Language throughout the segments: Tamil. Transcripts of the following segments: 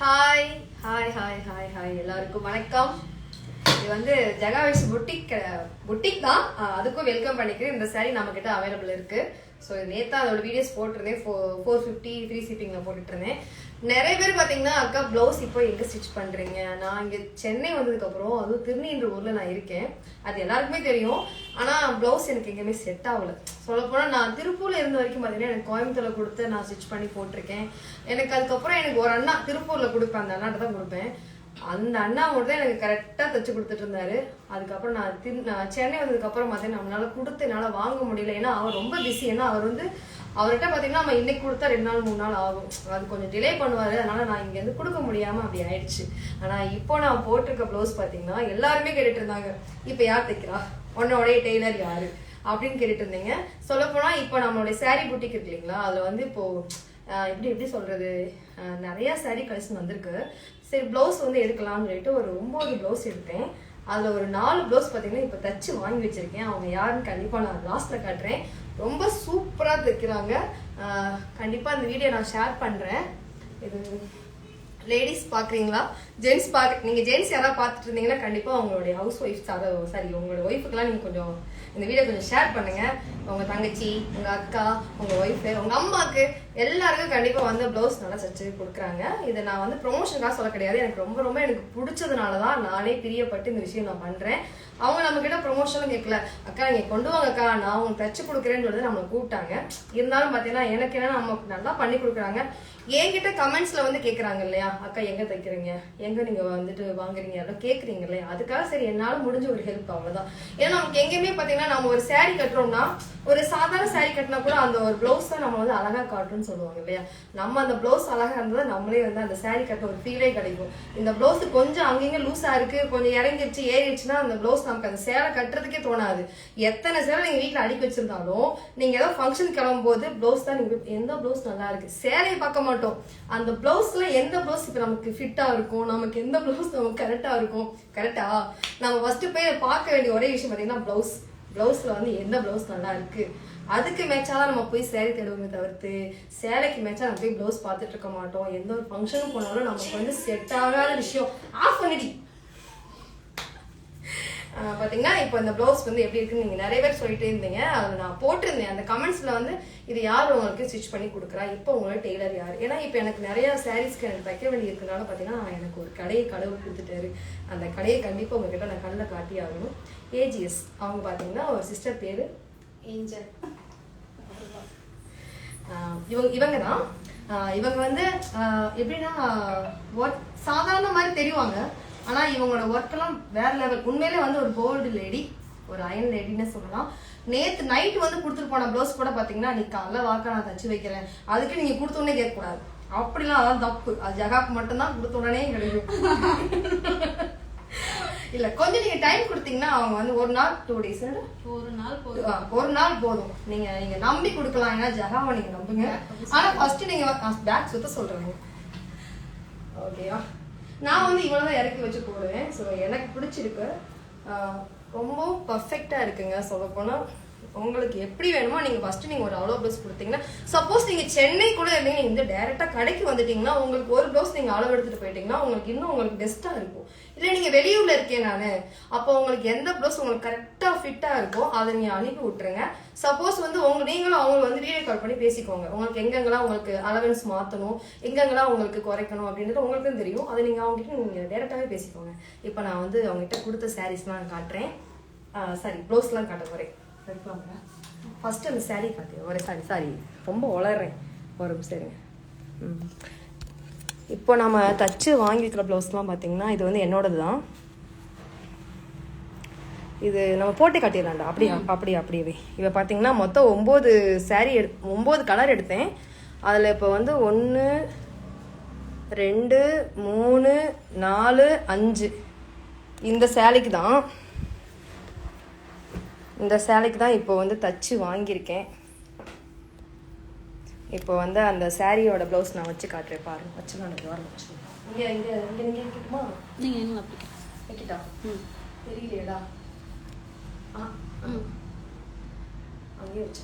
Hi hi hi hi hi எல்லாருக்கும் வணக்கம். இது வந்து ஜகாவிஸ் புட்டிக் புட்டிக் தான். அதுக்கும் வெல்கம் பண்ணிக்கிறேன். இந்த saree நம்ம கிட்ட அவைலபிள் இருக்கு ஸோ நேத்தா அதோட வீடியோஸ் போட்டிருந்தேன். ஃபோர் ஃபிஃப்டி த்ரீ ஷிப்பிங்ல போட்டுட்டு இருந்தேன். நிறைய பேர் பாத்தீங்கன்னா அக்கா ப்ளவுஸ் இப்போ எங்க ஸ்டிச் பண்றீங்க? நான் இங்க சென்னை வந்ததுக்கு அப்புறம் அதுவும் திருநீன்ற ஊர்ல நான் இருக்கேன். அது எல்லாருக்குமே தெரியும். ஆனா ப்ளவுஸ் எனக்கு எங்கேயுமே செட் ஆகல. சொல்ல போனா நான் திருப்பூர்ல இருந்த வரைக்கும் பாத்தீங்கன்னா எனக்கு கோயம்புத்தூர்ல கொடுத்து நான் ஸ்டிச் பண்ணி போட்டிருக்கேன். எனக்கு அதுக்கப்புறம் எனக்கு ஒரு அண்ணா திருப்பூர்ல கொடுப்பேன். அந்த அண்ணாட்ட தான் கொடுப்பேன். அந்த அண்ணா மட்டும் தான் எனக்கு கரெக்டாக தச்சு கொடுத்துட்டு இருந்தாரு. அதுக்கப்புறம் நான் திரு சென்னை வந்ததுக்கு அப்புறம் பார்த்தீங்கன்னா நம்மளால கொடுத்து என்னால் வாங்க முடியல. ஏன்னா அவர் ரொம்ப பிஸி ஏன்னா அவர் வந்து அவர்கிட்ட பார்த்தீங்கன்னா நம்ம இன்னைக்கு கொடுத்தா ரெண்டு நாள் மூணு நாள் ஆகும். அது கொஞ்சம் டிலே பண்ணுவாரு. அதனால நான் இங்கேருந்து கொடுக்க முடியாம அப்படி ஆயிடுச்சு. ஆனா இப்போ நான் போட்டிருக்க ப்ளவுஸ் பார்த்தீங்கன்னா எல்லாருமே கேட்டுட்டு இருந்தாங்க. இப்போ யார் தைக்கிறா? உன்னோடைய டெய்லர் யாரு? அப்படின்னு கேட்டுட்டு இருந்தீங்க. சொல்லப்போனால் இப்போ நம்மளுடைய saree புட்டிக் இருக்கு இல்லைங்களா? அதுல வந்து இப்போ எப்படி எப்படி சொல்றது? நிறையா நிறைய கலெக்ஷன் வந்திருக்கு. சரி ப்ளவுஸ் வந்து எடுக்கலாம்னு சொல்லிட்டு ஒரு ஒன்பது ப்ளவுஸ் எடுத்தேன். அதுல ஒரு நாலு ப்ளவுஸ் பார்த்தீங்கன்னா இப்போ தச்சு வாங்கி வச்சிருக்கேன். அவங்க யாருன்னு கண்டிப்பா நான் லாஸ்ட்ல காட்டுறேன். ரொம்ப சூப்பராக தைக்கிறாங்க. கண்டிப்பாக அந்த வீடியோ நான் ஷேர் பண்ணுறேன் இது லேடிஸ் பாக்குறீங்களா? ஜென்ஸ் பார்க்க நீங்க ஜென்ஸ் யாராவது பார்த்துட்டு இருந்தீங்கன்னா கண்டிப்பா உங்களுடைய ஹவுஸ் ஒய்ஃப் சாரி உங்களோட ஒய்ஃபுக்கெல்லாம் நீங்க கொஞ்சம் இந்த வீடியோ கொஞ்சம் ஷேர் பண்ணுங்க. உங்க தங்கச்சி உங்க அக்கா உங்க ஒய்ஃப் உங்க அம்மாக்கு எல்லாருக்கும் கண்டிப்பா வந்து ப்ளவுஸ் நல்லா தச்சு கொடுக்குறாங்க. இதை நான் வந்து ப்ரொமோஷனுக்காக சொல்ல கிடையாது. எனக்கு ரொம்ப ரொம்ப எனக்கு பிடிச்சதுனால தான் நானே பிரியப்பட்டு இந்த விஷயம் நான் பண்றேன். அவங்க நம்ம கிட்ட ப்ரொமோஷனும் கேட்கல. அக்கா நீங்க கொண்டு வாங்க அக்கா. நான் உங்களுக்கு தச்சு கொடுக்குறேன்னு சொல்லி நம்மளை கூப்பிட்டாங்க. இருந்தாலும் பாத்தீங்கன்னா எனக்கு என்ன நம்ம நல்லா பண்ணி கொடுக்குறாங்க. என்கிட்ட கமெண்ட்ஸ்ல வந்து கேக்குறாங்க இல்லையா? அக்கா எங்க தைக்கிறீங்க? எங்க நீங்க வந்துட்டு வாங்குறீங்க? எல்லாம் கேக்குறீங்க இல்லையா? அதுக்காக சரி என்னால முடிஞ்ச ஒரு ஹெல்ப் அவ்வளவுதான். ஏன்னா நமக்கு எங்கேயுமே பாத்தீங்கன்னா நம்ம ஒரு சேரீ கட்டுறோம்னா ஒரு சாதாரண சாரி கட்டினா கூட அந்த ஒரு பிளவுஸ் தான் நம்ம வந்து அழகா காட்டுன்னு சொல்லுவாங்க இல்லையா? நம்ம அந்த பிளவுஸ் அழகா இருந்தா நம்மளே வந்து அந்த சாரி கட்ட ஒரு ஃபீலே கிடைக்கும். இந்த பிளவுஸ் கொஞ்சம் அங்கங்க லூஸா இருக்கு கொஞ்சம் இறங்கிருச்சு ஏறிடுச்சுன்னா அந்த பிளவுஸ் நமக்கு அந்த சேலை கட்டுறதுக்கே தோணாது. எத்தனை சேலை நீங்க வீட்டுல அடுக்கி வச்சிருந்தாலும் நீங்க ஏதோ ஃபங்க்ஷன் கிளம்பும் போது பிளவுஸ் தான் நீங்க எந்த பிளவுஸ் நல்லா இருக்கு? சேலையை பார்க்க மாட்டோம். அந்த பிளவுஸ்ல எந்த பிளவுஸ் இப்ப நமக்கு ஃபிட்டா இருக்கும்? நமக்கு எந்த பிளவுஸ் நமக்கு கரெக்டா இருக்கும்? கரெக்டா நம்ம ஃபர்ஸ்ட் போய் பார்க்க வேண்டிய ஒரே விஷயம் பாத்தீங்கன்னா பிளவுஸ் பிளவுஸ்ல வந்து எந்த பிளவுஸ் நல்லா இருக்கு? அதுக்கு மேட்சா தான் நம்ம போய் சேலை தேடுவோமே தவிர்த்து சேலைக்கு மேட்சா நம்ம போய் பிளவுஸ் பார்த்துட்டு இருக்க மாட்டோம். எந்த ஒரு ஃபங்க்ஷனும் போனாலும் நமக்கு வந்து செட் ஆகாத விஷயம். ஆஃப் பண்ணிட்டு ஆஹ் பாத்தீங்கன்னா இப்போ இந்த ப்ளவுஸ் வந்து எப்படி இருக்குன்னு நீங்க நிறைய பேர் சொல்லிட்டே இருந்தீங்க. அதை நான் போட்டிருந்தேன். அந்த கமெண்ட்ஸ்ல வந்து இது யார் உங்களுக்கு ஸ்டிச் பண்ணி கொடுக்குறா? இப்போ உங்களோட டெய்லர் யார்? ஏன்னா இப்போ எனக்கு நிறைய சாரீஸ்க்கு எனக்கு தைக்க வேண்டி இருக்கனால பாத்தீங்கன்னா எனக்கு ஒரு கடையை கடவுள் கொடுத்துட்டாரு. அந்த கடையை கண்டிப்பா உங்ககிட்ட நான் கண்ணில் காட்டி ஆகணும். ஏஜிஎஸ் அவங்க பாத்தீங்கன்னா ஒரு சிஸ்டர் பேரு ஏஞ்சல். இவங்க இவங்க தான். இவங்க வந்து எப்படின்னா சாதாரண மாதிரி தெரிவாங்க. ஆனா இவங்களோட ஒர்க் எல்லாம் வேற லெவல் உண்மையிலே வந்து ஒரு போல்டு லேடி ஒரு அயன் லேடின்னு சொல்லலாம். நேத்து நைட் வந்து கொடுத்துட்டு போன ப்ளவுஸ் கூட பாத்தீங்கன்னா நீ காலைல வாக்க நான் தச்சு வைக்கிறேன். அதுக்கு நீங்க கொடுத்த உடனே கேட்க கூடாது அப்படிலாம் அதான் தப்பு. அது ஜகாக்கு மட்டும்தான் கொடுத்த உடனே கிடைக்கும். இல்ல கொஞ்சம் நீங்க டைம் கொடுத்தீங்கன்னா அவங்க வந்து ஒரு நாள் டூ டேஸ் ஒரு நாள் போதும். ஒரு நாள் போதும். நீங்க நீங்க நம்பி கொடுக்கலாம். ஏன்னா ஜகாவை நீங்க நம்புங்க. ஆனா ஃபர்ஸ்ட் நீங்க பேக் சுத்த சொல்றீங்க ஓகேவா நான் வந்து இவ்வளவுதான் இறக்கி வச்சு போடுவேன். ஸோ எனக்கு பிடிச்சிருக்கு. ரொம்ப பர்ஃபெக்டா இருக்குங்க சொல்ல உங்களுக்கு எப்படி வேணுமோ நீங்க ஃபர்ஸ்ட் நீங்க ஒரு அவ்வளோ ப்ளவுஸ் கொடுத்தீங்கன்னா சப்போஸ் நீங்க சென்னை கூட இருந்தீங்க நீங்க வந்து டேரெக்டாக கடைக்கு வந்துட்டீங்கன்னா உங்களுக்கு ஒரு ப்ளவுஸ் நீங்க அளவு எடுத்துட்டு போயிட்டீங்கன்னா உங்களுக்கு இன்னும் உங்களுக்கு பெஸ்டா இருக்கும். இல்லை நீங்க வெளியூர்ல இருக்கேன் நானு. அப்போ உங்களுக்கு எந்த ப்ளவுஸ் உங்களுக்கு கரெக்டா ஃபிட்டா இருக்கோ அதை நீங்க அனுப்பி விட்டுருங்க. சப்போஸ் வந்து உங்க நீங்களும் அவங்க வந்து வீடியோ கால் பண்ணி பேசிக்கோங்க. உங்களுக்கு எங்கெங்கெல்லாம் உங்களுக்கு அலவன்ஸ் மாத்தணும் எங்கெங்கெல்லாம் உங்களுக்கு குறைக்கணும் அப்படின்றது உங்களுக்கும் தெரியும். அதை நீங்க அவங்க கிட்ட நீங்க பேசிக்கோங்க. இப்போ நான் வந்து அவங்ககிட்ட கொடுத்த சாரீஸ்லாம் காட்டுறேன். சாரி ப்ளவுஸ்லாம் காட்ட போறேன் ஃபர்ஸ்ட் அந்த saree காட்டு ஒரு சாரி சாரி ரொம்ப வளர்றேன் ஒரு சரிங்க ம். இப்போ நம்ம தச்சு வாங்கிக்கிற ப்ளவுஸ்லாம் பார்த்தீங்கன்னா இது வந்து என்னோடது தான். இது நம்ம போட்டு காட்டிடலாம்டா. அப்படியா? அப்படி அப்படியே? இவ பார்த்தீங்கன்னா மொத்தம் ஒம்பது saree எடு ஒம்பது கலர் எடுத்தேன். அதில் இப்போ வந்து ஒன்று ரெண்டு மூணு நாலு அஞ்சு. இந்த சேலைக்கு தான். இந்த சேலைக்கு தான் இப்போ வந்து தச்சு வாங்கியிருக்கேன். இப்போ வந்து அந்த சாரியோட ப்ளவுஸ் நான் வச்சு காட்டுறேன் பாருங்க. வச்சுலாம் எனக்கு வர வச்சு. இங்கே இங்கே இங்கே இங்கே வைக்கட்டுமா நீங்க என்ன அப்படி வைக்கிட்டா? ம். தெரியலையடா. ஆ ம். அங்கேயே வச்சு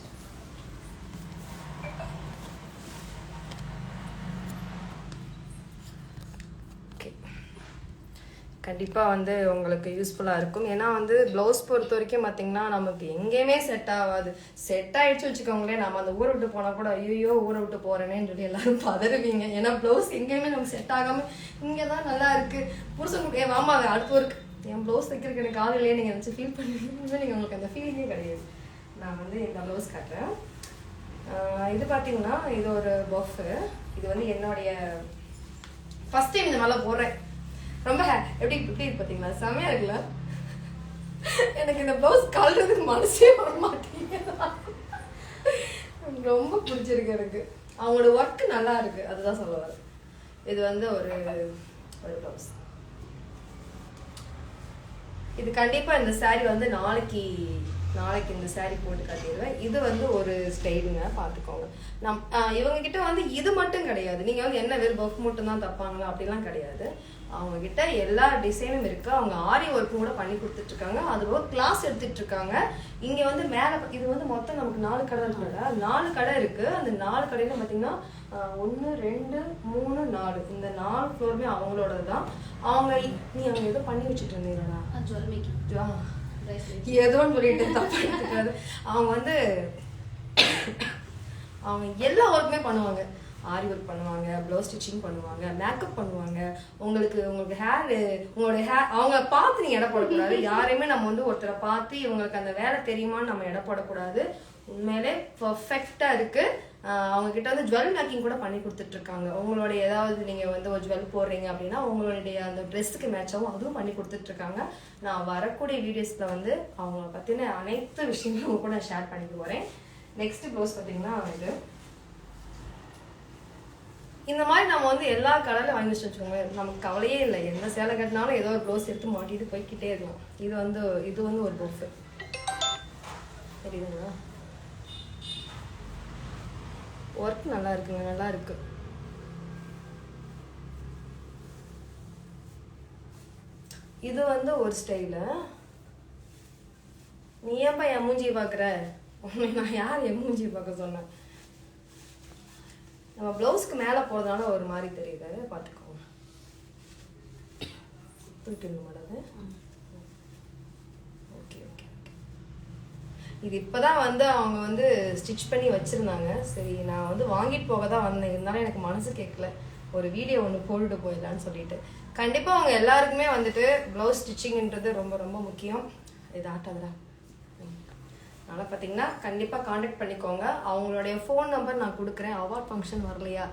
கண்டிப்பாக வந்து உங்களுக்கு யூஸ்ஃபுல்லாக இருக்கும். ஏன்னா வந்து ப்ளவுஸ் பொறுத்த வரைக்கும் பார்த்தீங்கன்னா நமக்கு எங்கேயுமே செட் ஆகாது. செட் ஆகிடுச்சு வச்சுக்கோங்களேன். நம்ம அந்த ஊரை விட்டு போனால் கூட ஐயோ ஊரை விட்டு போகிறேனேன்னு சொல்லி எல்லாரும் பதறுவீங்க. ஏன்னா ப்ளவுஸ் எங்கேயுமே நமக்கு செட் ஆகாமல் இங்கே தான் நல்லா இருக்குது புருஷன் ஏ ஏன் வாமா அடுத்த ஒரு என் ப்ளவுஸ் தைக்கிறதுக்கு எனக்கு ஆள் இல்லையே நீங்கள் நினச்சி ஃபீல் பண்ணுவீங்க நீங்கள் உங்களுக்கு அந்த ஃபீலிங்கே கிடையாது. நான் வந்து இந்த ப்ளவுஸ் காட்டுறேன். இது பார்த்தீங்கன்னா இது ஒரு பஃப்பு இது வந்து என்னுடைய ஃபர்ஸ்ட் டைம் இந்த மாதிரிலாம் போடுறேன். ரொம்ப எப்படி எப்படி இருக்கு பார்த்தீங்களா செமையா இருக்குல்ல? எனக்கு இந்த ப்ளவுஸ் கழுறதுக்கு மனசே வர மாட்டேங்குது ரொம்ப பிடிச்சிருக்கு எனக்கு. அவங்களோட ஒர்க் நல்லா இருக்கு. அதுதான் சொல்ல இது வந்து ஒரு ஒரு ப்ளவுஸ் இது கண்டிப்பா இந்த saree வந்து நாளைக்கு நாளைக்கு இந்த saree போட்டு காட்டிடுவேன். இது வந்து ஒரு ஸ்டைலுங்க பார்த்துக்கோங்க நம் இவங்க கிட்ட வந்து இது மட்டும் கிடையாது. நீங்கள் வந்து என்ன வெறும் பஃப் மட்டும் தான் தப்பாங்களா? அப்படிலாம் கிடையாது. அவங்க கிட்ட எல்லா டிசைனும் இருக்கு. அவங்க ஆரி ஒர்க்கும் கூட பண்ணி கொடுத்துட்டு இருக்காங்க அது ஒரு கிளாஸ் எடுத்துட்டு இருக்காங்க இங்க வந்து மேல இது வந்து மொத்தம் நமக்கு நாலு கடை இருக்குல்ல நாலு கடை இருக்கு. அந்த நாலு கடையில பாத்தீங்கன்னா ஒன்று ரெண்டு மூணு நாலு. இந்த நாலு ஃப்ளோருமே அவங்களோடது தான். அவங்க நீ அவங்க ஏதோ பண்ணி வச்சுட்டு இருந்தீங்களா ஜுவல் மேக்கிங் ஆ. ஏதோன்னு சொல்லிட்டு தப்பா அவங்க வந்து அவங்க எல்லா ஒர்க்குமே பண்ணுவாங்க. ஆரி ஒர்க் பண்ணுவாங்க ப்ளவுஸ் ஸ்டிச்சிங் பண்ணுவாங்க மேக்கப் பண்ணுவாங்க. உங்களுக்கு உங்களுக்கு ஹேர் உங்களோட ஹேர் அவங்க பார்த்து நீங்க எடை போடக்கூடாது. யாரையுமே நம்ம வந்து ஒருத்தரை பார்த்து இவங்களுக்கு அந்த வேலை தெரியுமான்னு நம்ம எடை போடக்கூடாது. உண்மையிலே பர்ஃபெக்டா இருக்கு. ஆஹ் அவங்க கிட்ட வந்து ஜுவல் மேக்கிங் கூட பண்ணி கொடுத்துட்டு இருக்காங்க உங்களுடைய ஏதாவது நீங்க வந்து ஒரு ஜுவல் போடுறீங்க அப்படின்னா உங்களுடைய அந்த ட்ரெஸ்ஸுக்கு மேட்சாகவும் அதுவும் பண்ணி கொடுத்துட்டு இருக்காங்க நான் வரக்கூடிய வீடியோஸ்ல வந்து அவங்கள பத்தின அனைத்து விஷயங்களும் கூட ஷேர் பண்ணிட்டு போறேன். நெக்ஸ்ட் ப்ளவுஸ் பார்த்தீங்கன்னா இது. இந்த மாதிரி நம்ம வந்து எல்லா கலர்ல வாங்கி வச்சு வச்சுக்கோங்க நமக்கு கவலையே இல்லை. எந்த சேலை கட்டினாலும் ஏதோ ஒரு ப்ளவுஸ் எடுத்து மாட்டிட்டு போய்க்கிட்டே இருக்கும் இது வந்து இது வந்து ஒரு ப்ளவுஸ் தெரியுதுங்களா? ஒர்க் நல்லா இருக்குங்க. நல்லா இருக்கு. இது வந்து ஒரு ஸ்டைலு நீ ஏன்பா என் மூஞ்சி பார்க்குற? உன்னை நான் யார் என் மூஞ்சி பார்க்க சொன்னேன்? நம்ம ப்ளவுஸ்க்கு மேலே போகிறதுனால ஒரு மாதிரி தெரியுது. பார்த்துக்கோங்க மேடம் ஓகே ஓகே ஓகே. இது இப்போதான் வந்து அவங்க வந்து ஸ்டிச் பண்ணி வச்சுருந்தாங்க. சரி நான் வந்து வாங்கிட்டு போக தான் வந்தேன். இருந்தாலும் எனக்கு மனசு கேட்கல. ஒரு வீடியோ ஒன்று போட்டுட்டு போயிடலான்னு சொல்லிட்டு. கண்டிப்பாக அவங்க எல்லாருக்குமே வந்துட்டு ப்ளவுஸ் ஸ்டிச்சிங்ன்றது ரொம்ப ரொம்ப முக்கியம். இது ஆட்டாதடா. அதனால் பார்த்தீங்கன்னா கண்டிப்பாக காண்டாக்ட் பண்ணிக்கோங்க. அவங்களுடைய ஃபோன் நம்பர் நான் கொடுக்குறேன். அவார்ட் ஃபங்க்ஷன் வரலையா?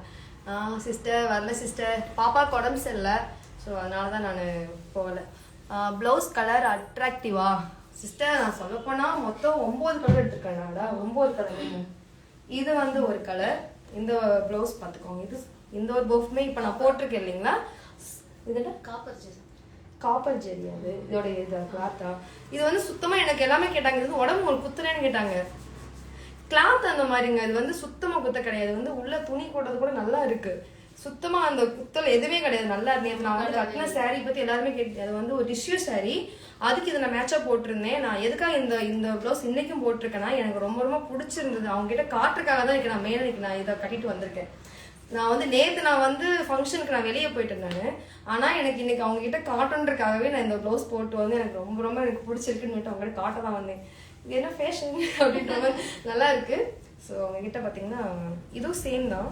சிஸ்டர் வரல சிஸ்டர் பாப்பாவுக்கு உடம்பு சரியில்லை. ஸோ அதனால தான் நான் போகலை. ப்ளவுஸ் கலர் அட்ராக்டிவா சிஸ்டர் நான் சொல்லப்போனால் மொத்தம் ஒம்பது கலர் எடுத்துருக்கேன் நாடா ஒம்பது கலர் இது வந்து ஒரு கலர் இந்த ப்ளவுஸ் பார்த்துக்கோங்க இது இந்த ஒரு பஃப்மே இப்போ நான் போட்டிருக்கேன் இல்லைங்களா? இது என்ன? காப்பர் காப்பர் ஜெரி அது இதோட இது கிளாத்தா இது வந்து சுத்தமா எனக்கு எல்லாமே கேட்டாங்க. இது உடம்பு உங்களுக்கு குத்துறேன்னு கேட்டாங்க. கிளாத் அந்த மாதிரிங்க. இது வந்து சுத்தமா குத்த கிடையாது. வந்து உள்ள துணி போட்டது கூட நல்லா இருக்கு. சுத்தமா அந்த குத்தல் எதுவுமே கிடையாது. நல்லா இருந்தேன் நான் வந்து கட்டின saree பத்தி எல்லாருமே கேட்டு அது வந்து ஒரு டிஷ்யூ saree. அதுக்கு இதை நான் மேட்சா போட்டிருந்தேன். நான் எதுக்காக இந்த இந்த ப்ளவுஸ் இன்னைக்கும் போட்டிருக்கேன்னா எனக்கு ரொம்ப ரொம்ப பிடிச்சிருந்தது. அவங்க கிட்ட காட்டுறதுக்காக தான் இன்னைக்கு நான் மேல நான் இதை கட்டிட்டு வந்திருக்கேன். நான் வந்து நேற்று நான் வந்து ஃபங்க்ஷனுக்கு நான் வெளியே போயிட்டு இருந்தேன் ஆனால் எனக்கு இன்னைக்கு அவங்க கிட்ட நான் இந்த ப்ளவுஸ் போட்டு வந்து எனக்கு ரொம்ப ரொம்ப எனக்கு பிடிச்சிருக்குன்னு சொல்லிட்டு அவங்க கிட்ட காட்ட தான் வந்தேன். இது என்ன ஃபேஷன் அப்படின்ற மாதிரி நல்லா இருக்கு. ஸோ அவங்க கிட்ட பார்த்தீங்கன்னா இதுவும் சேம் தான்.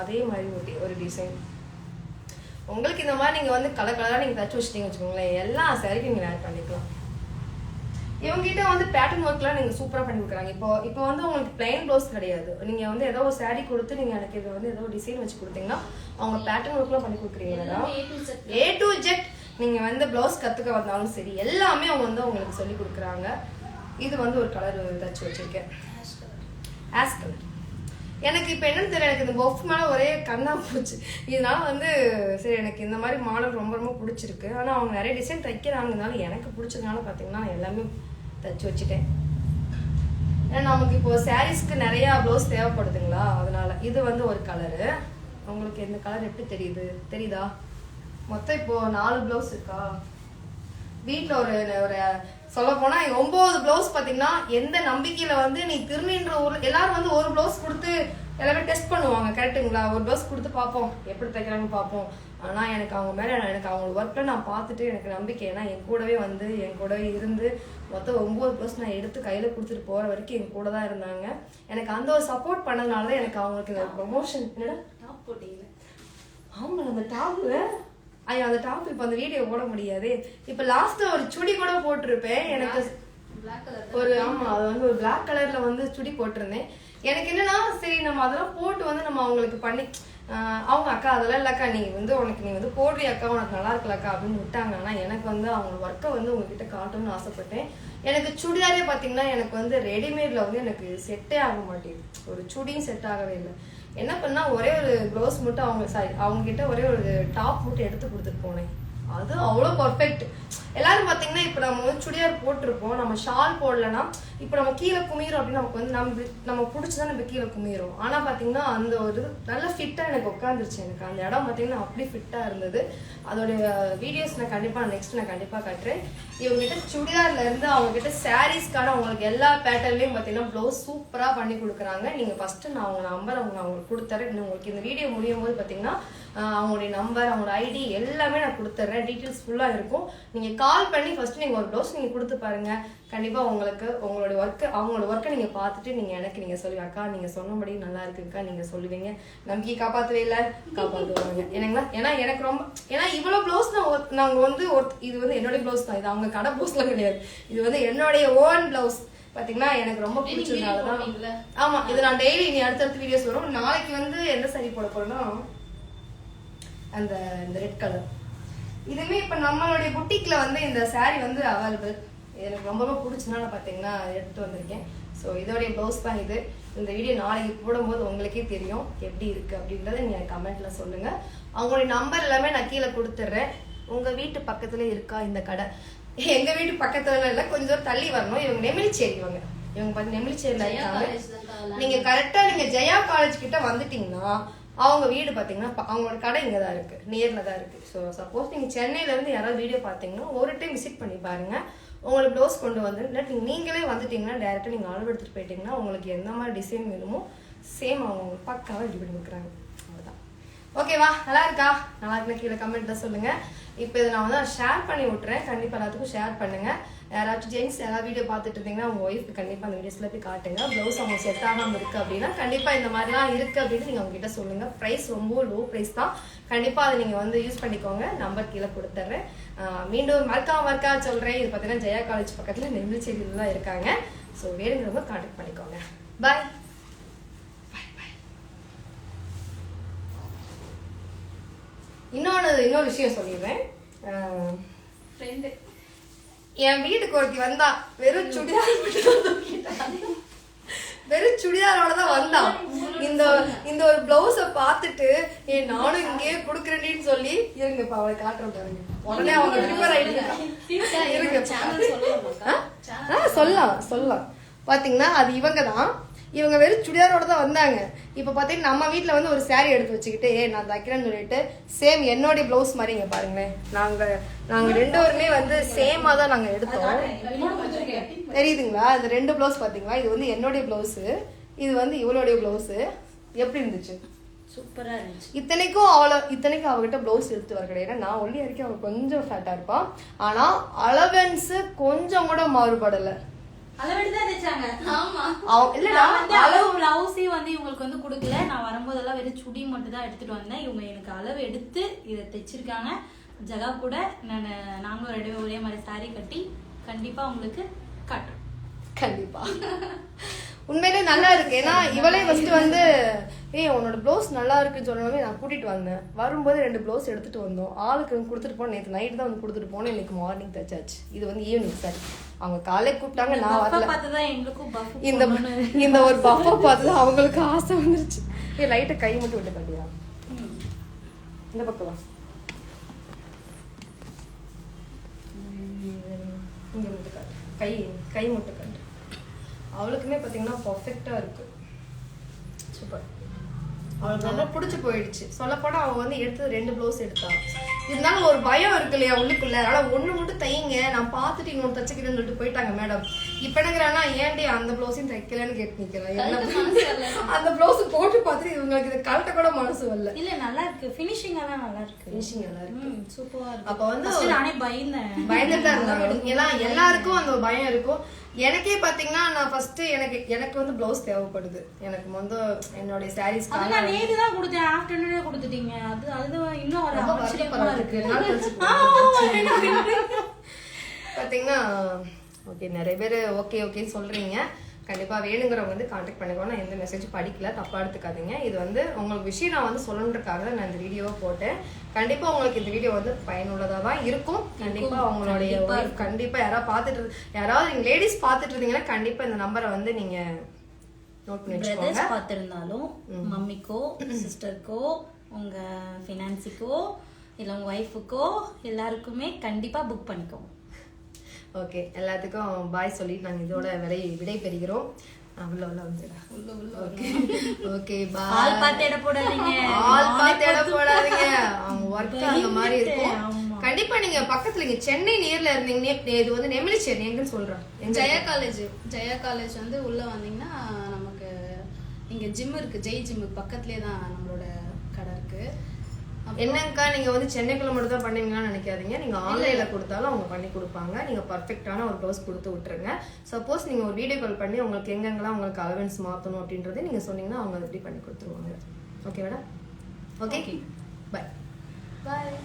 அதே மாதிரி ஒரு ஒரு டிசைன் உங்களுக்கு இந்த மாதிரி நீங்கள் வந்து கலர் கலராக நீங்கள் தச்சு வச்சிட்டீங்க வச்சுக்கோங்களேன் எல்லா சாரிக்கும் நீங்கள் ஆட் பண்ணிக்கலாம். இவங்க கிட்ட வந்து பேட்டர்ன் ஒர்க்லாம் நீங்க சூப்பரா பண்ணி கொடுக்குறாங்க. இப்போ இப்போ வந்து உங்களுக்கு பிளைன் ப்ளவுஸ் கிடையாது. நீங்க வந்து ஏதோ ஒரு saree கொடுத்து நீங்க எனக்கு இது வந்து ஏதோ டிசைன் வச்சு கொடுத்தீங்கன்னா அவங்க பேட்டர்ன் ஒர்க்லாம் பண்ணி Z. ஏ டு ஜெட் நீங்க வந்து ப்ளவுஸ் கத்துக்க வந்தாலும் சரி எல்லாமே அவங்க வந்து உங்களுக்கு சொல்லி கொடுக்குறாங்க. இது வந்து ஒரு கலர் தச்சு வச்சிருக்கேன். ஆஸ் கலர் எனக்கு இப்போ என்னன்னு தெரியல எனக்கு இந்த பொஃப் மேலே ஒரே கண்ணா போச்சு. இதனால வந்து சரி எனக்கு இந்த மாதிரி மாடல் ரொம்ப ரொம்ப பிடிச்சிருக்கு. ஆனால் அவங்க நிறைய டிசைன் தைக்கிறாங்கனால எனக்கு பிடிச்சதுனால பார்த்தீங்கன்னா நான் எல்லாமே தச்சு வச்சுட்டேன். ஏன்னா நமக்கு இப்போ சாரீஸ்க்கு நிறைய ப்ளவுஸ் தேவைப்படுதுங்களா? அதனால இது வந்து ஒரு கலரு உங்களுக்கு எந்த கலர் எப்படி தெரியுது? தெரியுதா? மொத்தம் இப்போ நாலு ப்ளவுஸ் இருக்கா? வீட்டில் ஒரு ஒரு சொல்ல போனா ஒன்பது ப்ளவுஸ் பார்த்தீங்கன்னா எந்த நம்பிக்கையில வந்து நீ திருநின்ற ஊர் எல்லாரும் வந்து ஒரு ப்ளவுஸ் கொடுத்து எல்லாமே டெஸ்ட் பண்ணுவாங்க கரெக்ட்டுங்களா ஒரு ப்ளவுஸ் கொடுத்து பார்ப்போம். எப்படி தைக்கிறாங்க பார்ப்போம். ஆனால் எனக்கு அவங்க மேலே எனக்கு அவங்க ஒர்க்கில் நான் பார்த்துட்டு எனக்கு நம்பிக்கை. ஏன்னா என் கூடவே வந்து என் கூடவே இருந்து மொத்தம் ஒம்பது ப்ளவுஸ் நான் எடுத்து கையில் கொடுத்துட்டு போகிற வரைக்கும் என் கூட தான் இருந்தாங்க. எனக்கு அந்த ஒரு சப்போர்ட் பண்ணதுனால தான் எனக்கு அவங்களுக்கு இந்த ப்ரொமோஷன் என்னடா டாப் போட்டீங்க ஆமா அந்த டாப்ல ஐயோ அந்த டாப் இப்போ அந்த வீடியோ போட முடியாது. இப்போ லாஸ்ட்டாக ஒரு சுடி கூட போட்டிருப்பேன். எனக்கு ஒரு ஆமா அது வந்து ஒரு பிளாக் கலர்ல வந்து சுடி போட்டிருந்தேன். எனக்கு என்னன்னா சரி நம்ம அதெல்லாம் போட்டு வந்து நம்ம அவங்களுக்கு பண்ணி அவங்க அக்கா அதெல்லாம் இல்லக்கா நீ வந்து உனக்கு நீ வந்து போடுறி அக்கா? உனக்கு நல்லா இருக்கலக்கா அப்படின்னு விட்டாங்க ஆனா எனக்கு வந்து அவங்க ஒர்க்கை வந்து உங்ககிட்ட காட்டணும்னு ஆசைப்பட்டேன். எனக்கு சுடிதாரே பாத்தீங்கன்னா எனக்கு வந்து ரெடிமேட்ல வந்து எனக்கு செட்டே ஆக மாட்டேங்குது. ஒரு சுடியும் செட் ஆகவே இல்லை. என்ன பண்ணா ஒரே ஒரு ப்ளவுஸ் மட்டும் அவங்க சாரி அவங்க கிட்ட ஒரே ஒரு டாப் மட்டும் எடுத்து கொடுத்துட்டு போனேன். அது அவ்வளோ பர்ஃபெக்ட் எல்லாரும் பார்த்தீங்கன்னா இப்போ நம்ம வந்து சுடிதார் போட்டிருப்போம். நம்ம ஷால் போடலன்னா இப்போ நம்ம கீழே குமிறோம் அப்படின்னு நமக்கு வந்து நம்ம நம்ம பிடிச்சதான் நம்ம கீழே குமிறோம் ஆனால் பார்த்தீங்கன்னா அந்த ஒரு நல்ல ஃபிட்டாக எனக்கு உட்காந்துருச்சு எனக்கு. அந்த இடம் பார்த்தீங்கன்னா அப்படி ஃபிட்டாக இருந்தது. அதோடைய வீடியோஸ் நான் கண்டிப்பாக நெக்ஸ்ட் நான் கண்டிப்பாக கட்டுறேன். இவங்ககிட்ட சுடிதார்ல இருந்து அவங்க கிட்ட சாரீஸ்க்கான அவங்களுக்கு எல்லா பேட்டர்ன்லையும் பார்த்தீங்கன்னா ப்ளவுஸ் சூப்பராக பண்ணி கொடுக்குறாங்க. நீங்கள் ஃபஸ்ட்டு நான் அவங்க நம்பர் அவங்க நான் உங்களுக்கு கொடுத்துறேன் இன்னும் உங்களுக்கு இந்த வீடியோ முடியும் போது பார்த்தீங்கன்னா அவங்களுடைய நம்பர் அவங்களோட ஐடி எல்லாமே நான் கொடுத்துட்றேன் டீட்டெயில்ஸ் ஃபுல்லாக இருக்கும். நீங்கள் கால் பண்ணி ஃபர்ஸ்ட் நீங்கள் ஒரு ப்ளவுஸ் நீங்கள் கொடுத்து பாருங்க. கண்டிப்பாக உங்களுக்கு உங்களோட ஒர்க்கு அவங்களோட ஒர்க்கை நீங்கள் பார்த்துட்டு நீங்கள் எனக்கு நீங்கள் சொல்லுவீங்க அக்கா நீங்கள் சொன்னபடி நல்லா இருக்குக்கா நீங்கள் சொல்லுவீங்க. நம்பிக்கை காப்பாற்றவே இல்லை காப்பாற்றுவாங்க என்னங்களா? ஏன்னா எனக்கு ரொம்ப ஏன்னா இவ்வளோ ப்ளவுஸ் நான் நாங்கள் வந்து ஒரு இது வந்து என்னுடைய ப்ளவுஸ் தான். இது அவங்க கடை ப்ளவுஸ்லாம் கிடையாது. இது வந்து என்னுடைய ஓன் ப்ளவுஸ் பார்த்தீங்கன்னா எனக்கு ரொம்ப பிடிச்சதுனால தான்? ஆமா இது நான் டெய்லி இனி அடுத்தடுத்த வீடியோஸ் வரும். நாளைக்கு வந்து எந்த சரி போட போறேன்னா அந்த இந்த ரெட் கலர் இதுவுமே இப்போ நம்மளுடைய புட்டிக்ல வந்து இந்த saree வந்து அவைலபிள் எனக்கு ரொம்பவே பிடிச்சனால பார்த்தீங்கன்னா எடுத்து வந்திருக்கேன். ஸோ இதோடைய ப்ளவுஸ் தான் இது. இந்த வீடியோ நாளைக்கு போடும்போது உங்களுக்கே தெரியும் எப்படி இருக்கு அப்படின்றத நீங்கள் கமெண்ட்ல சொல்லுங்க. அவங்களுடைய நம்பர் எல்லாமே நான் கீழே கொடுத்துட்றேன் உங்க வீட்டு பக்கத்துல இருக்கா இந்த கடை? எங்க வீட்டு பக்கத்துல இல்லை கொஞ்சம் தள்ளி வரணும். இவங்க நெமிலிச்சேரி இவங்க. இவங்க பார்த்து நெமிலிச்சேரியில் இருக்காங்க. college தான்க்கா, நீங்க கரெக்டா நீங்க ஜெயா காலேஜ் கிட்ட வந்துட்டீங்கன்னா அவங்க வீடு பார்த்தீங்கன்னா அவங்களோட கடை இங்கே தான் இருக்குது நேரில் தான் இருக்குது ஸோ சப்போஸ் நீங்கள் சென்னையிலேருந்து யாராவது வீடியோ பார்த்தீங்கன்னா ஒரு டைம் விசிட் பண்ணி பாருங்கள் உங்களுக்கு ப்ளவுஸ் கொண்டு வந்து இல்லாட்டி நீங்களே வந்துட்டீங்கன்னா டேரெக்டாக நீங்கள் ஆர்டர் எடுத்துட்டு போயிட்டீங்கன்னா உங்களுக்கு எந்த மாதிரி டிசைன் வேணுமோ சேம் அவங்க பக்காவாக ரெடி பண்ணி கொடுக்குறாங்க. ஓகேவா நல்லா இருக்கா? நல்லா இருக்குன்னு கீழே கமெண்ட்ல சொல்லுங்க. இப்போ இதை நான் வந்து ஷேர் பண்ணி விட்டுறேன். கண்டிப்பாக எல்லாத்துக்கும் ஷேர் பண்ணுங்க. யாராச்சும் ஜென்ஸ் யாராவது வீடியோ பார்த்துட்டு இருந்தீங்கன்னா உங்க ஒய்ஃப்க்கு கண்டிப்பாக அந்த வீடியோஸ்ல போய் காட்டுங்க. ப்ளவுஸ் அவங்க செட் ஆகாம இருக்கு அப்படின்னா கண்டிப்பாக இந்த மாதிரிலாம் இருக்கு அப்படின்னு நீங்க அவங்க கிட்ட சொல்லுங்க. ப்ரைஸ் ரொம்ப லோ ப்ரைஸ் தான். கண்டிப்பாக அதை நீங்க வந்து யூஸ் பண்ணிக்கோங்க. நம்பர் கீழே கொடுத்துட்றேன் மீண்டும் மறக்கா மறக்கா சொல்றேன். இது பார்த்தீங்கன்னா ஜெயா காலேஜ் பக்கத்தில் நெல்லிச்சேரியில தான் இருக்காங்க. ஸோ வேணுங்கிறவங்க கான்டாக்ட் பண்ணிக்கோங்க. பாய் இன்னொன்று இன்னொரு விஷயம் சொல்லிடுறேன். ஃப்ரெண்டு என் வீட்டுக்கு ஒருத்தி வந்தா வெறும் சுடிதார். வெறும் சுடிதாரோட தான் வந்தான். இந்த இந்த ஒரு பிளவுஸ பார்த்துட்டு ஏ நானும் இங்கேயே குடுக்கறேன்னு சொல்லி இருங்க இப்ப அவளை காட்டுறேன் பாருங்க. உடனே அவங்க ப்ரிப்பேர் ஆயிட்டு இருங்க. சொல்லலாம் சொல்லலாம். பாத்தீங்கன்னா அது இவங்க தான். இவங்க வெறும் சுடிதாரோட தான் வந்தாங்க. இப்போ பார்த்தீங்கன்னா நம்ம வீட்டில் வந்து ஒரு saree எடுத்து வச்சுக்கிட்டு ஏ நான் தைக்கிறேன்னு சொல்லிட்டு சேம் என்னுடைய ப்ளவுஸ் மாதிரி இங்க பாருங்களேன். நாங்கள் நாங்கள் ரெண்டு பேருமே வந்து சேமாக தான் நாங்கள் எடுத்தோம். தெரியுதுங்களா? இது ரெண்டு ப்ளவுஸ் பார்த்தீங்களா இது வந்து என்னுடைய ப்ளவுஸு இது வந்து இவளுடைய ப்ளவுஸு எப்படி இருந்துச்சு? சூப்பரா இருந்துச்சு. இத்தனைக்கும் அவளை இத்தனைக்கும் அவகிட்ட ப்ளவுஸ் எடுத்து வர கிடையாது. நான் ஒல்லி வரைக்கும் அவள் கொஞ்சம் ஃபேட்டாக இருப்பான் ஆனால் அலவன்ஸு கொஞ்சம் கூட மாறுபடலை. அளவெடு தான் தைச்சாங்க. ஆமா. அவ- இல்லடா, நான் வந்து அளவு- அளவு பிளவுஸே வந்து இவங்களுக்கு வந்து கொடுக்கல. நான் வரும்போதெல்லாம் வெறும் சுடி மட்டும் தான் எடுத்துட்டு வந்தேன். இவங்க எனக்கு அளவு எடுத்து இதை தைச்சிருக்காங்க. ஜகா கூட நான் நாங்களும் ரெண்டு ஒரே மாதிரி saree கட்டி கண்டிப்பா உங்களுக்கு காட்டுறோம். கண்டிப்பா. உண்மையிலே நல்லா இருக்கு. ஏன்னா இவளே ஃபர்ஸ்ட் வந்து ஏய் உன்னோட ப்ளவுஸ் நல்லா இருக்குன்னு சொன்னவே நான் கூட்டிட்டு வந்தேன். வரும்போது ரெண்டு ப்ளவுஸ் எடுத்துட்டு வந்தோம். ஆளுக்கு கொடுத்துட்டு போனேன். நேற்று நைட் தான் வந்து கொடுத்துட்டு போனேன். இன்னைக்கு மார்னிங் தச்சாச்சு. இது வந்து ஈவினிங் சாரி அவங்க காலை கூப்பிட்டாங்க நான் வரல. இந்த. இந்த ஒரு பஃபை பார்த்து தான் அவங்களுக்கு ஆசை வந்துருச்சு. ஏ லைட்டை கை மட்டும் விட்டு கண்டியா ம். இந்த பக்கம் வா. இங்க மட்டும் கை கை மட்டும் அவளுக்குமே பார்த்தீங்கன்னா பர்ஃபெக்டாக இருக்கு. சூப்பர். அவளுக்கு ரொம்ப பிடிச்சி போயிடுச்சு. சொல்லப்போனால் அவள் வந்து எடுத்தது ரெண்டு ப்ளவுஸ் எடுத்தா. இருந்தாலும் ஒரு பயம் இருக்கு இல்லையா உள்ளுக்குள்ள? அதனால ஒண்ணு மட்டும் தைங்க நான் பார்த்துட்டு இன்னொன்று தச்சுக்கிறேன்னு சொல்லிட்டு போயிட்டாங்க மேடம் இப்ப என்னங்கிறானா ஏன்டி அந்த பிளவுஸையும் தைக்கலன்னு கேட்டு நிக்கிறேன் அந்த பிளவுஸ் போட்டு பார்த்துட்டு இவங்களுக்கு இது கழட்ட கூட மனசு வரல. இல்ல நல்லா இருக்கு. ஃபினிஷிங் எல்லாம் நல்லா இருக்கு. ஃபினிஷிங் நல்லா இருக்கு. சூப்பரா இருக்கு. அப்ப வந்து நானே பயந்தேன். பயந்துட்டு தான் இருந்தாங்க. ஏன்னா எல்லாருக்கும் அந்த பயம் இருக்கும். எனக்கே பாத்தீங்கன்னா நான் ஃபர்ஸ்ட் எனக்கு எனக்கு வந்து பிளவுஸ் தேவைப்படுது. எனக்கு வந்து என்னுடைய சாரீஸ் நான் நேத்து தான் கொடுத்தேன். ஆஃப்டர்நூனே கொடுத்துட்டீங்க. அது அது இன்னும் ஒரு ரொம்ப ஆச்சரியமா இருக்கு. பாத்தீங்கன்னா ஓகே நிறைய பேர் ஓகே ஓகேன்னு சொல்றீங்க. கண்டிப்பா வேணுங்கிறவங்க வந்து காண்டாக்ட் பண்ணிக்கோ நான் எந்த மெசேஜ் படிக்கல தப்பா எடுத்துக்காதீங்க. இது வந்து உங்களுக்கு விஷயம் நான் வந்து சொல்லணுன்றக்காக தான் நான் இந்த வீடியோவை போட்டேன். கண்டிப்பா உங்களுக்கு இந்த வீடியோ வந்து பயனுள்ளதா தான் இருக்கும். கண்டிப்பா உங்களுடைய wife கண்டிப்பா யாராவது பார்த்துட்டு யாராவது நீங்க லேடிஸ் பார்த்துட்டு இருந்தீங்கன்னா கண்டிப்பா இந்த நம்பரை வந்து நீங்க நோட் பண்ணி பிரதர்ஸ் பார்த்திருந்தாலும் மம்மிக்கோ சிஸ்டருக்கோ உங்க ஃபினான்ஸுக்கோ இல்ல உங்க ஒய்ஃபுக்கோ எல்லாருக்குமே கண்டிப்பா புக் பண்ணிக்கோங்க. ஓகே எல்லாத்துக்கும் பாய் சொல்லி நாங்க இதோட விடை விடை பெறுகிறோம் ஆ, உள்ள உள்ள வந்துடா ஓகே ஓகே பாய் பார்த்து எடை போடாதீங்க. ஆள் பார்த்து எடை போடாதீங்க. அவங்க ஒர்க் அந்த மாதிரி இருக்கும். கண்டிப்பா நீங்க பக்கத்துல இங்க சென்னை நேர்ல இருந்தீங்க இது வந்து நெமிலி சென்னை எங்கன்னு சொல்றேன். ஜெயா காலேஜ் ஜெயா காலேஜ் வந்து உள்ள வந்தீங்கன்னா நமக்கு இங்க ஜிம் இருக்கு. ஜெய் ஜிம் பக்கத்துலயே தான் நம்மளோட கடை இருக்கு. என்னங்கக்கா நீங்க வந்து சென்னைக்குள்ள மட்டும் தான் பண்ணுவீங்களான்னு நினைக்காதீங்க. நீங்க ஆன்லைன்ல கொடுத்தாலும் அவங்க பண்ணி கொடுப்பாங்க. நீங்க பர்ஃபெக்டான ஒரு ப்ளவுஸ் கொடுத்து விட்டுருங்க. சப்போஸ் நீங்க ஒரு வீடியோ கால் பண்ணி உங்களுக்கு எங்கெங்கெல்லாம் உங்களுக்கு அலவன்ஸ் மாத்தணும் அப்படின்றத நீங்க சொன்னீங்கன்னா அவங்க எப்படி பண்ணி கொடுத்துருவாங்க. Okay madam okay bye bye